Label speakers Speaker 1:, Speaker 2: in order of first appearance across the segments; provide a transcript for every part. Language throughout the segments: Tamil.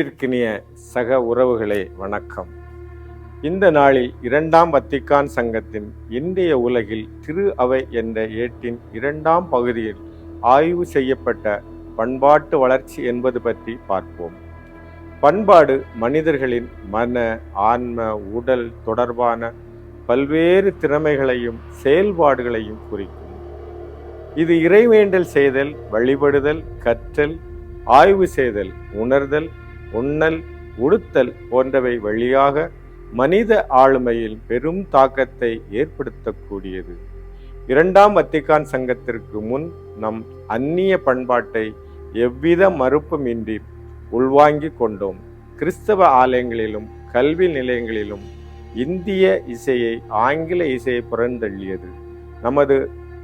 Speaker 1: அன்பிற்கினிய சக உறவுகளே வணக்கம். இந்த நாளில் இரண்டாம் வத்திக்கான் சங்கத்தின் இந்திய உலகில் திரு அவை என்ற ஏட்டின் இரண்டாம் பகுதியில் ஆய்வு செய்யப்பட்ட பண்பாட்டு வளர்ச்சி என்பது பற்றி பார்ப்போம். பண்பாடு மனிதர்களின் மன ஆன்ம உடல் தொடர்பான பல்வேறு திறமைகளையும் செயல்பாடுகளையும் குறிக்கும். இது இறைவேண்டல் செய்தல் வழிபடுதல் கற்றல் ஆய்வு செய்தல் உணர்தல் உண்ணல் உடுத்தல் போன்றவை வழியாக மனித ஆளுமையில் பெரும் தாக்கத்தை ஏற்படுத்தக்கூடியது. இரண்டாம் வத்திகான் சங்கத்திற்கு முன் நம் அந்நிய பண்பாட்டை எவ்வித மறுப்புமின்றி உள்வாங்கிக் கொண்டோம். கிறிஸ்தவ ஆலயங்களிலும் கல்வி நிலையங்களிலும் இந்திய இசையை ஆங்கில இசையை புறந்தள்ளியது. நமது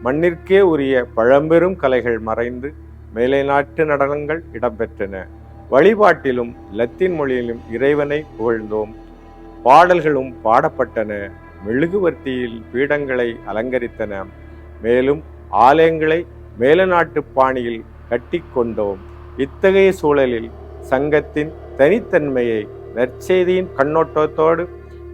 Speaker 1: மண்ணிற்கே உரிய பழம்பெரும் கலைகள் மறைந்து மேலைநாட்டு நடனங்கள் இடம்பெற்றன. வழிபாட்டிலும் லத்தீன் மொழியிலும் இறைவனை புகழ்ந்தோம். பாடல்களும் பாடப்பட்டன. மெழுகுவர்த்தியில் பீடங்களை அலங்கரித்தன. மேலும் ஆலயங்களை மேலநாட்டு பாணியில் கட்டிக்கொண்டோம் இத்தகைய சூழலில் சங்கத்தின் தனித்தன்மையை நற்செய்தியின் கண்ணோட்டத்தோடு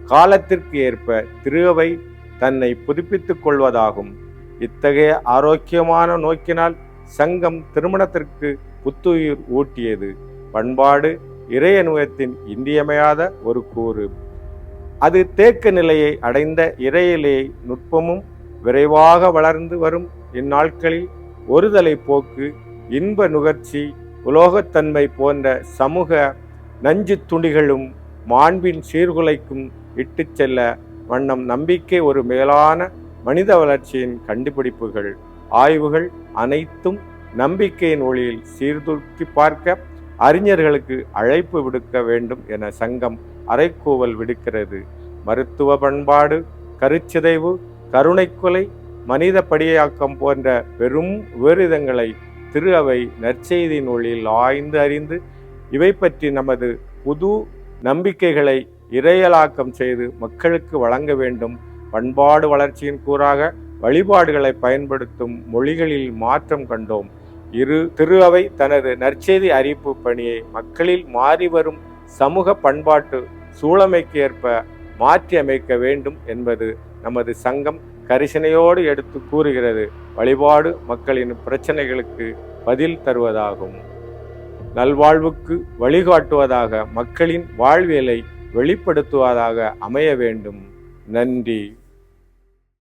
Speaker 1: காலத்திற்கு ஏற்ப திருவை தன்னை புதுப்பித்துக் கொள்வதாகும். இத்தகைய ஆரோக்கியமான நோக்கினால் சங்கம் திருமணத்திற்கு புத்துயிர் ஊட்டியது. பண்பாடு இறையனுகத்தின் இன்றியமையாத ஒரு கூறு. அது தேக்க நிலையை அடைந்த இறையிலே நுட்பமும் விரைவாக வளர்ந்து வரும் இந்நாட்களில் ஒருதலை போக்கு இன்ப நுகர்ச்சி உலோகத்தன்மை போன்ற சமூக நஞ்சு துணிகளும் மாண்பின் சீர்குலைக்கும் இட்டுச் செல்ல வண்ணம் நம்பிக்கை ஒரு மேலான மனித வளர்ச்சியின் கண்டுபிடிப்புகள். ஆய்வுகள் அனைத்தும் நம்பிக்கையின் ஒளியில் சீர்தூக்கி பார்க்க அறிஞர்களுக்கு அழைப்பு விடுக்க வேண்டும் என சங்கம் அறைக்கூவல் விடுக்கிறது. மருத்துவ பண்பாடு கருச்சிதைவு கருணைக்கொலை மனித படியாக்கம் போன்ற பெரும் விபரீதங்களை திரு அவை நற்செய்தியின் நூலில் ஆய்ந்து அறிந்து இவை பற்றி நமது புது நம்பிக்கைகளை இறையலாக்கம் செய்து மக்களுக்கு வழங்க வேண்டும். பண்பாடு வளர்ச்சியின் கூறாக வழிபாடுகளை பயன்படுத்தும் மொழிகளில் மாற்றம் கண்டோம். இரு திரு அவை தனது நற்செய்தி அறிவிப்பு பணியை மக்களில் மாறிவரும் சமூக பண்பாட்டு சூழமைக்கு ஏற்ப மாற்றி அமைக்க வேண்டும் என்பது நமது சங்கம் கரிசனையோடு எடுத்து கூறுகிறது. வழிபாடு மக்களின் பிரச்சனைகளுக்கு பதில் தருவதாகும். நல்வாழ்வுக்கு வழிகாட்டுவதாக மக்களின் வாழ்வியலை வெளிப்படுத்துவதாக அமைய வேண்டும். நன்றி.